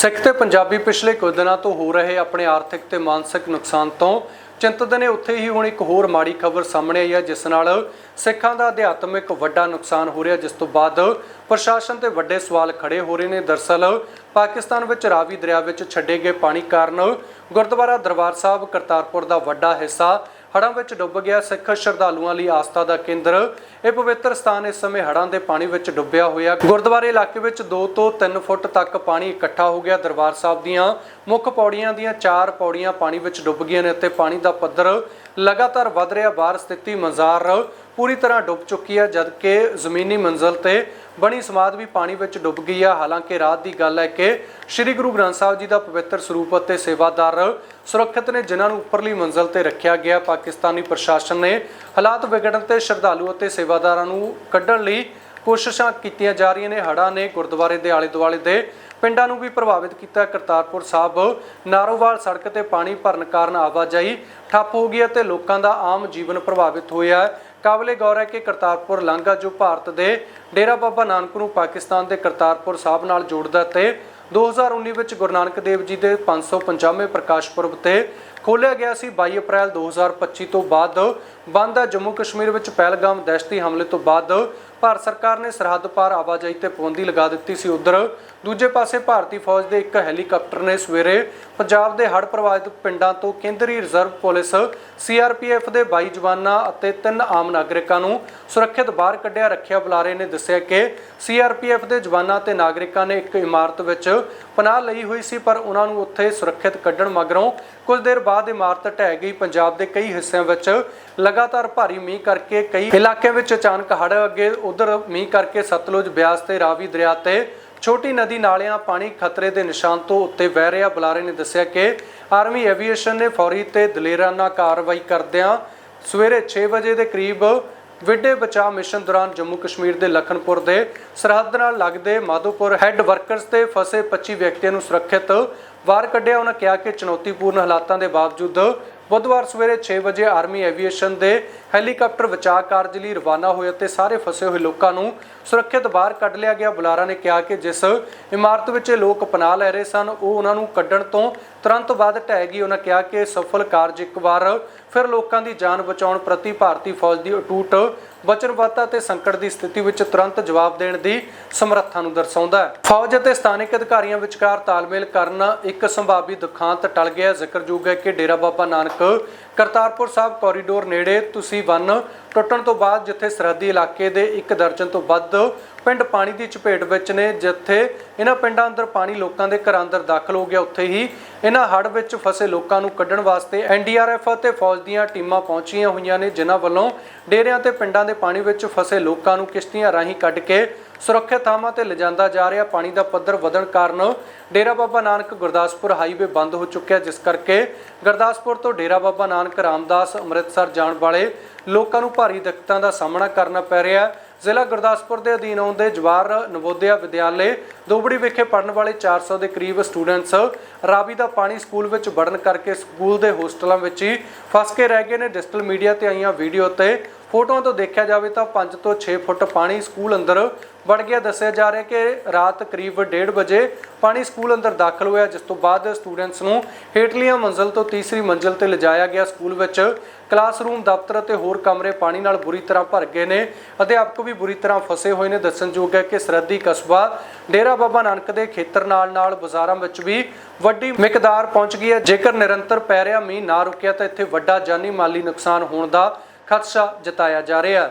ਸਿੱਖ ਤੇ ਪੰਜਾਬੀ ਪਿਛਲੇ ਕੁਝ ਦਿਨਾਂ ਤੋਂ ਹੋ ਰਹੇ ਆਪਣੇ ਆਰਥਿਕ ਤੇ ਮਾਨਸਿਕ ਨੁਕਸਾਨ ਤੋਂ ਚਿੰਤਤ ਨੇ ਉੱਥੇ ਹੀ ਹੁਣ ਇੱਕ ਹੋਰ ਮਾੜੀ ਖਬਰ ਸਾਹਮਣੇ ਆਈ ਹੈ, ਜਿਸ ਨਾਲ ਸਿੱਖਾਂ ਦਾ ਅਧਿਆਤਮਿਕ ਵੱਡਾ ਨੁਕਸਾਨ ਹੋ ਰਿਹਾ ਜਿਸ ਤੋਂ ਬਾਅਦ ਪ੍ਰਸ਼ਾਸਨ ਤੇ ਵੱਡੇ ਸਵਾਲ ਖੜੇ ਹੋ ਰਹੇ ਨੇ। ਦਰਸਲ, ਪਾਕਿਸਤਾਨ ਵਿੱਚ ਰਾਵੀ ਦਰਿਆ ਵਿੱਚ ਛੱਡੇ ਗਏ ਪਾਣੀ ਕਾਰਨ ਗੁਰਦੁਆਰਾ ਦਰਬਾਰ ਸਾਹਿਬ ਕਰਤਾਰਪੁਰ ਦਾ ਵੱਡਾ ਹਿੱਸਾ ਹੜ੍ਹਾਂ ਵਿੱਚ ਡੁੱਬ ਗਿਆ ਸਿੱਖ ਸ਼ਰਧਾਲੂਆਂ ਲਈ ਆਸਥਾ ਦਾ ਕੇਂਦਰ। ਇਹ ਪਵਿੱਤਰ ਸਥਾਨ ਇਸ ਸਮੇਂ ਹੜ੍ਹਾਂ ਦੇ ਪਾਣੀ ਵਿੱਚ ਡੁੱਬਿਆ ਹੋਇਆ। ਗੁਰਦੁਆਰੇ ਇਲਾਕੇ ਵਿੱਚ 2 ਤੋਂ 3 ਫੁੱਟ ਤੱਕ ਪਾਣੀ ਇਕੱਠਾ ਹੋ ਗਿਆ ਦਰਬਾਰ ਸਾਹਿਬ ਦੀਆਂ। ਮੁੱਖ ਪੌੜੀਆਂ ਦੀਆਂ 4 ਪੌੜੀਆਂ ਪਾਣੀ ਵਿੱਚ ਡੁੱਬ ਗਈਆਂ ਨੇ ਅਤੇ ਪਾਣੀ ਦਾ ਪੱਧਰ ਲਗਾਤਾਰ ਵਧ ਰਿਹਾ। ਬਾਹਰ ਸਥਿਤੀ ਮੰਜ਼ਾਰ ਪੂਰੀ ਤਰ੍ਹਾਂ ਡੁੱਬ ਚੁੱਕੀ ਹੈ ਜਦਕਿ ਜ਼ਮੀਨੀ ਮੰਜ਼ਲ ਤੇ ਬਣੀ ਸਮਾਧ ਵੀ ਪਾਣੀ ਵਿੱਚ ਡੁੱਬ ਗਈ ਹੈ ਹਾਲਾਂਕਿ ਰਾਤ ਦੀ ਗੱਲ ਹੈ ਕਿ ਸ੍ਰੀ ਗੁਰੂ ਗ੍ਰੰਥ ਸਾਹਿਬ ਜੀ ਦਾ ਪਵਿੱਤਰ ਸਰੂਪ ਅਤੇ ਸੇਵਾਦਾਰ ਸੁਰੱਖਿਅਤ ਨੇ ਜਿਨ੍ਹਾਂ ਨੂੰ ਉੱਪਰਲੀ ਮੰਜ਼ਲ ਤੇ ਰੱਖਿਆ ਗਿਆ, ਪਾਕਿਸਤਾਨੀ ਪ੍ਰਸ਼ਾਸਨ ਨੇ ਹਾਲਾਤ ਵਿਗੜਨ ਤੇ ਸ਼ਰਧਾਲੂ ਅਤੇ ਸੇਵਾਦਾਰਾਂ ਨੂੰ ਕੱਢਣ ਲਈ ਕੋਸ਼ਿਸ਼ਾਂ ਕੀਤੀਆਂ ਜਾ ਰਹੀਆਂ ਨੇ। ਹੜ੍ਹਾਂ ਨੇ ਗੁਰਦੁਆਰੇ ਦੇ ਆਲੇ ਦੁਆਲੇ ਦੇ ਪਿੰਡਾਂ ਨੂੰ ਵੀ ਪ੍ਰਭਾਵਿਤ ਕੀਤਾ। ਕਰਤਾਰਪੁਰ ਸਾਹਿਬ ਨਾਰੋਵਾਲ ਸੜਕ ਤੇ ਪਾਣੀ ਭਰਨ ਕਾਰਨ ਆਵਾਜਾਈ ਠੱਪ ਹੋ ਗਈ ਅਤੇ ਲੋਕਾਂ ਦਾ ਆਮ ਜੀਵਨ ਪ੍ਰਭਾਵਿਤ ਹੋਇਆ ਕਾਬਲੇ ਗੌਰ ਹੈ ਕਿ ਕਰਤਾਰਪੁਰ ਲਾਂਘਾ ਜੋ ਭਾਰਤ ਦੇ ਡੇਰਾ ਬਾਬਾ ਨਾਨਕ ਨੂੰ ਪਾਕਿਸਤਾਨ ਦੇ ਕਰਤਾਰਪੁਰ ਸਾਹਿਬ ਨਾਲ ਜੋੜਦਾ ਤੇ 2019 ਵਿੱਚ ਗੁਰੂ ਨਾਨਕ ਦੇਵ ਜੀ ਦੇ 550ਵੇਂ ਪ੍ਰਕਾਸ਼ ਪੁਰਬ ਤੇ ਖੋਲ੍ਹਿਆ ਗਿਆ ਸੀ। 22 ਅਪ੍ਰੈਲ 2025 ਤੋਂ ਬਾਅਦ ਬੰਦ ਹੈ ਜੰਮੂ ਕਸ਼ਮੀਰ ਵਿੱਚ ਪਹਿਲਗਾਮ ਦਹਿਸ਼ਤੀ ਹਮਲੇ ਤੋਂ ਬਾਅਦ ਭਾਰਤ ਸਰਕਾਰ ਨੇ ਸਰਹੱਦ ਪਾਰ ਆਵਾਜਾਈ ਤੇ ਪਾਬੰਦੀ ਲਗਾ ਦਿੱਤੀ ਸੀ ਉਧਰ। ਦੂਜੇ ਪਾਸੇ ਭਾਰਤੀ ਫੌਜ ਦੇ ਇੱਕ ਹੈਲੀਕਾਪਟਰ ਨੇ ਸਵੇਰੇ ਪੰਜਾਬ ਦੇ ਹੜ੍ਹ ਪ੍ਰਭਾਵਿਤ ਪਿੰਡਾਂ ਤੋਂ ਕੇਂਦਰੀ ਰਿਜ਼ਰਵ ਪੁਲਿਸ, ਸੀਆਰਪੀਐਫ ਦੇ 22 ਜਵਾਨਾਂ ਅਤੇ ਤਿੰਨ ਆਮ ਨਾਗਰਿਕਾਂ ਨੂੰ ਸੁਰੱਖਿਅਤ ਬਾਹਰ ਕੱਢਿਆ, ਰੱਖਿਆ ਬੁਲਾਰੇ ਨੇ ਦੱਸਿਆ ਕਿ ਸੀਆਰਪੀਐਫ ਦੇ ਜਵਾਨਾਂ ਤੇ ਨਾਗਰਿਕਾਂ ਨੇ ਇੱਕ ਇਮਾਰਤ ਵਿੱਚ ਪਨਾਹ ਲਈ ਹੋਈ ਸੀ, ਪਰ ਉਹਨਾਂ ਨੂੰ ਉੱਥੇ ਸੁਰੱਖਿਅਤ ਕੱਢਣ ਮਗਰੋਂ ਕੁਝ ਦੇਰ ਬਾਅਦ ਇਮਾਰਤ ਢਹਿ ਗਈ। ਪੰਜਾਬ ਦੇ ਕਈ ਹਿੱਸਿਆਂ ਵਿੱਚ ਲਗਾਤਾਰ ਭਾਰੀ ਮੀਂਹ ਕਰਕੇ ਕਈ ਇਲਾਕਿਆਂ ਵਿੱਚ ਅਚਾਨਕ ਹੜ੍ਹ ਅੱਗੇ ਉਧਰ ਮੀਂਹ ਕਰਕੇ ਸਤਲੁਜ ਬਿਆਸ ਤੇ ਰਾਵੀ ਦਰਿਆ ਤੇ ਛੋਟੀ ਨਦੀ ਨਾਲਿਆਂ ਪਾਣੀ ਖਤਰੇ ਦੇ ਨਿਸ਼ਾਨ ਤੋਂ ਉੱਤੇ ਵਹਿ ਰਿਹਾ। ਬੁਲਾਰੇ ਨੇ ਦੱਸਿਆ ਕਿ ਆਰਮੀ ਐਵੀਏਸ਼ਨ ਨੇ ਫੌਰੀ ਤੇ ਦਲੇਰਾਨਾ ਕਾਰਵਾਈ ਕਰਦਿਆਂ ਸਵੇਰੇ 6 ਵਜੇ ਦੇ ਕਰੀਬ ਵਿੱਢੇ ਬਚਾਅ ਮਿਸ਼ਨ ਦੌਰਾਨ ਜੰਮੂ ਕਸ਼ਮੀਰ ਦੇ ਲਖਨਪੁਰ ਦੇ ਸਰਹੱਦ ਨਾਲ ਲੱਗਦੇ ਮਾਧੋਪੁਰ ਹੈੱਡ ਵਰਕਰਸ ਤੇ ਫਸੇ 25 ਵਿਅਕਤੀਆਂ ਨੂੰ ਸੁਰੱਖਿਅਤ ਵਾਰ ਕੱਢਿਆ। ਉਹਨਾਂ ਕਿਹਾ ਕਿ ਚੁਣੌਤੀਪੂਰਨ ਹਾਲਾਤਾਂ ਦੇ ਬਾਵਜੂਦ ਬੁੱਧਵਾਰ ਸਵੇਰੇ 6 ਵਜੇ ਆਰਮੀ ਐਵੀਏਸ਼ਨ ਦੇ ਹੈਲੀਕਾਪਟਰ ਬਚਾਅ ਕਾਰਜ ਲਈ ਰਵਾਨਾ ਹੋਏ ਅਤੇ ਸਾਰੇ ਫਸੇ ਹੋਏ ਲੋਕਾਂ ਨੂੰ ਸੁਰੱਖਿਅਤ ਬਾਹਰ ਕੱਢ ਲਿਆ ਗਿਆ। ਬੁਲਾਰਾ ਨੇ ਕਿਹਾ ਕਿ ਜਿਸ ਇਮਾਰਤ ਵਿੱਚ ਲੋਕ ਪਨਾਹ ਲੈ ਰਹੇ ਸਨ, ਉਹ ਉਹਨਾਂ ਨੂੰ ਕੱਢਣ ਤੋਂ ਤੁਰੰਤ ਬਾਅਦ ਢਹਿ ਗਈ। ਉਹਨਾਂ ਕਿਹਾ ਕਿ ਸਫਲ ਕਾਰਜ ਇੱਕ ਵਾਰ ਫਿਰ ਲੋਕਾਂ ਦੀ ਜਾਨ ਬਚਾਉਣ ਪ੍ਰਤੀ ਭਾਰਤੀ ਫੌਜ ਦੀ ਅਟੂਟ ਵਚਨਬੱਧਤਾ ਤੇ ਸੰਕਟ ਦੀ ਸਥਿਤੀ ਵਿੱਚ ਤੁਰੰਤ ਜਵਾਬ ਦੇਣ ਦੀ ਸਮਰੱਥਾ ਨੂੰ ਦਰਸਾਉਂਦਾ ਹੈ। ਫੌਜ ਅਤੇ ਸਥਾਨਕ ਅਧਿਕਾਰੀਆਂ ਵਿਚਕਾਰ ਤਾਲਮੇਲ ਕਰਨ ਇੱਕ ਸੰਭਾਵੀ ਦੁਖਾਂਤ ਟਲ ਗਿਆ ਜ਼ਿਕਰਯੋਗ ਹੈ ਕਿ ਡੇਰਾ ਬਾਬਾ ਨਾਨਕ, ਕਰਤਾਰਪੁਰ ਸਾਹਿਬ ਕੋਰੀਡੋਰ ਨੇੜੇ ਤੁਸੀਂ ਵਨ ਟੁੱਟਣ ਤੋਂ ਬਾਅਦ ਜਿੱਥੇ ਸਰਹੱਦੀ ਇਲਾਕੇ ਦੇ ਇੱਕ ਦਰਜਨ ਤੋਂ ਵੱਧ ਪਿੰਡ ਪਾਣੀ ਦੀ ਚਪੇਟ ਵਿੱਚ ਨੇ, ਜਿੱਥੇ ਇਹਨਾਂ ਪਿੰਡਾਂ ਅੰਦਰ ਪਾਣੀ ਲੋਕਾਂ ਦੇ ਘਰਾਂ ਅੰਦਰ ਦਾਖਲ ਹੋ ਗਿਆ। ਉੱਥੇ ਹੀ ਇਹਨਾਂ ਹੜ੍ਹ ਵਿੱਚ ਫਸੇ ਲੋਕਾਂ ਨੂੰ ਕੱਢਣ ਵਾਸਤੇ ਐਨਡੀਆਰਐਫ ਅਤੇ ਫੌਜ ਦੀਆਂ ਟੀਮਾਂ ਪਹੁੰਚੀਆਂ ਹੋਈਆਂ ਨੇ, ਜਿਨ੍ਹਾਂ ਵੱਲੋਂ ਡੇਰਿਆਂ ਤੇ ਪਿੰਡਾਂ ਦੇ ਪਾਣੀ ਵਿੱਚ ਫਸੇ ਲੋਕਾਂ ਨੂੰ ਕਿਸ਼ਤੀਆਂ ਰਾਹੀਂ ਕੱਢ ਕੇ ਸੁਰੱਖਿਅਤ ਥਾਵਾਂ ਤੇ ਲਿਜਾਂਦਾ ਜਾ ਰਿਹਾ ਪਾਣੀ ਦਾ ਪੱਧਰ ਵਧਣ ਕਾਰਨ ਡੇਰਾ ਬਾਬਾ ਨਾਨਕ ਗੁਰਦਾਸਪੁਰ ਹਾਈਵੇ ਬੰਦ ਹੋ ਚੁੱਕਿਆ ਜਿਸ ਕਰਕੇ ਗੁਰਦਾਸਪੁਰ ਤੋਂ ਡੇਰਾ ਬਾਬਾ ਨਾਨਕ ਰਾਮਦਾਸ ਅੰਮ੍ਰਿਤਸਰ ਜਾਣ ਵਾਲੇ ਲੋਕਾਂ ਨੂੰ ਭਾਰੀ ਦਿੱਕਤਾਂ ਦਾ ਸਾਹਮਣਾ ਕਰਨਾ ਪੈ ਰਿਹਾ ਹੈ। ਜ਼ਿਲ੍ਹਾ ਗੁਰਦਾਸਪੁਰ ਦੇ ਅਧੀਨ ਆਉਂਦੇ ਜਵਾਹਰ ਨਵੋਦਿਆ ਵਿਦਿਆਲੇ ਦੋਬੜੀ ਵਿਖੇ ਪੜਨ ਵਾਲੇ 400 ਦੇ ਕਰੀਬ ਸਟੂਡੈਂਟਸ ਰਾਵੀ ਦਾ ਪਾਣੀ ਸਕੂਲ ਵਿੱਚ ਵੜਨ ਕਰਕੇ ਸਕੂਲ ਦੇ ਹੋਸਟਲਾਂ ਵਿੱਚ ਹੀ ਫਸ ਕੇ ਰਹਿ ਗਏ ਨੇ। ਡਿਜੀਟਲ ਮੀਡੀਆ ਤੇ ਆਈਆਂ ਵੀਡੀਓ ਤੇ ਫੋਟੋਆਂ ਤੋਂ ਦੇਖਿਆ ਜਾਵੇ ਤਾਂ 5 ਤੋਂ 6 ਫੁੱਟ ਪਾਣੀ ਸਕੂਲ ਅੰਦਰ ਵੜ ਗਿਆ। ਦੱਸਿਆ ਜਾ ਰਿਹਾ ਕਿ ਰਾਤ ਕਰੀਬ 1:30 ਵਜੇ ਪਾਣੀ ਸਕੂਲ ਅੰਦਰ ਦਾਖਲ ਹੋਇਆ, ਜਿਸ ਤੋਂ ਬਾਅਦ ਸਟੂਡੈਂਟਸ ਨੂੰ ਹੇਠਲੀਆਂ ਮੰਜ਼ਲ ਤੋਂ ਤੀਸਰੀ ਮੰਜ਼ਲ ਤੇ ਲਿਜਾਇਆ ਗਿਆ ਸਕੂਲ ਵਿੱਚ। ਕਲਾਸਰੂਮ, ਦਫ਼ਤਰ ਅਤੇ ਹੋਰ ਕਮਰੇ ਪਾਣੀ ਨਾਲ ਬੁਰੀ ਤਰ੍ਹਾਂ ਭਰ ਗਏ ਨੇ। ਅਧਿਆਪਕ ਵੀ ਬੁਰੀ ਤਰ੍ਹਾਂ ਫਸੇ ਹੋਏ ਨੇ। ਦੱਸਣਯੋਗ ਹੈ ਕਿ ਸਰਹੱਦੀ ਕਸਬਾ ਡੇਰਾ ਬਾਬਾ ਨਾਨਕ ਦੇ ਖੇਤਰ ਨਾਲ ਨਾਲ ਬਾਜ਼ਾਰਾਂ ਵਿੱਚ ਵੀ ਵੱਡੀ ਮਿਕਦਾਰ ਪਹੁੰਚ ਗਈ ਹੈ। ਜੇਕਰ ਨਿਰੰਤਰ ਪੈ ਰਿਹਾ ਮੀਂਹ ਨਾ ਰੁਕਿਆ ਤਾਂ ਇੱਥੇ ਵੱਡਾ ਜਾਨੀ ਮਾਲੀ ਨੁਕਸਾਨ ਹੋਣ ਦਾ ਖਦਸ਼ਾ ਜਤਾਇਆ ਜਾ ਰਿਹਾ ਹੈ।